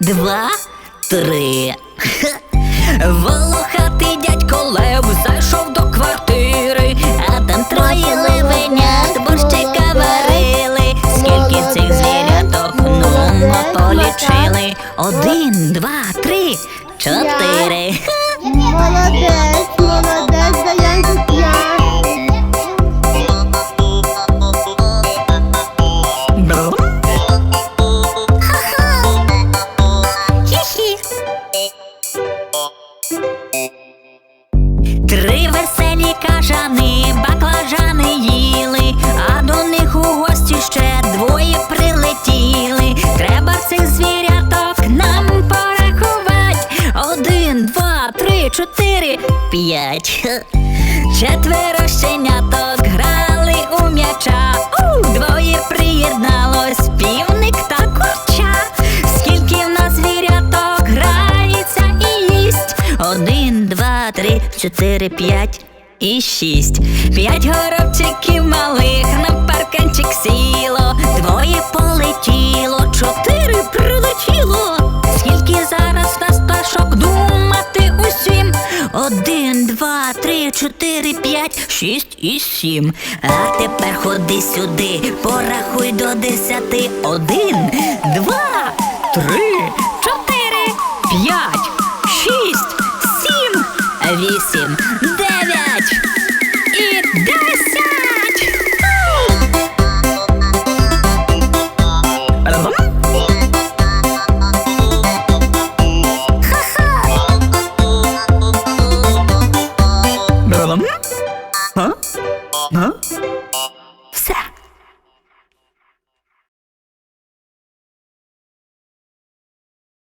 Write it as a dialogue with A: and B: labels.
A: Два, три. Волохатий дядько Лев зайшов до квартири, а там троє левенят борщика варили. Скільки цих звіряток ну ми полічили? Один, два, три, чотири.
B: Молодець,
A: веселі кажани, баклажани їли, а до них у гості ще двоє прилетіли. Треба цих звіряток нам порахувати. Один, два, три, чотири, п'ять. Четверо щеняток грали у м'яча. Двоє приєдналось, півник та курча. Скільки в нас звіряток грається і їсть? Один, два, три, чотири, п'ять і шість. П'ять горобчиків малих на парканчик сіло. Двоє полетіло, чотири прилетіло. Скільки зараз нас пташок думати усім? Один, два, три, чотири, п'ять, шість і сім. А тепер ходи сюди, порахуй до десяти. Один, два, три, чотири, п'ять, шість, сім, вісім, дев'ять і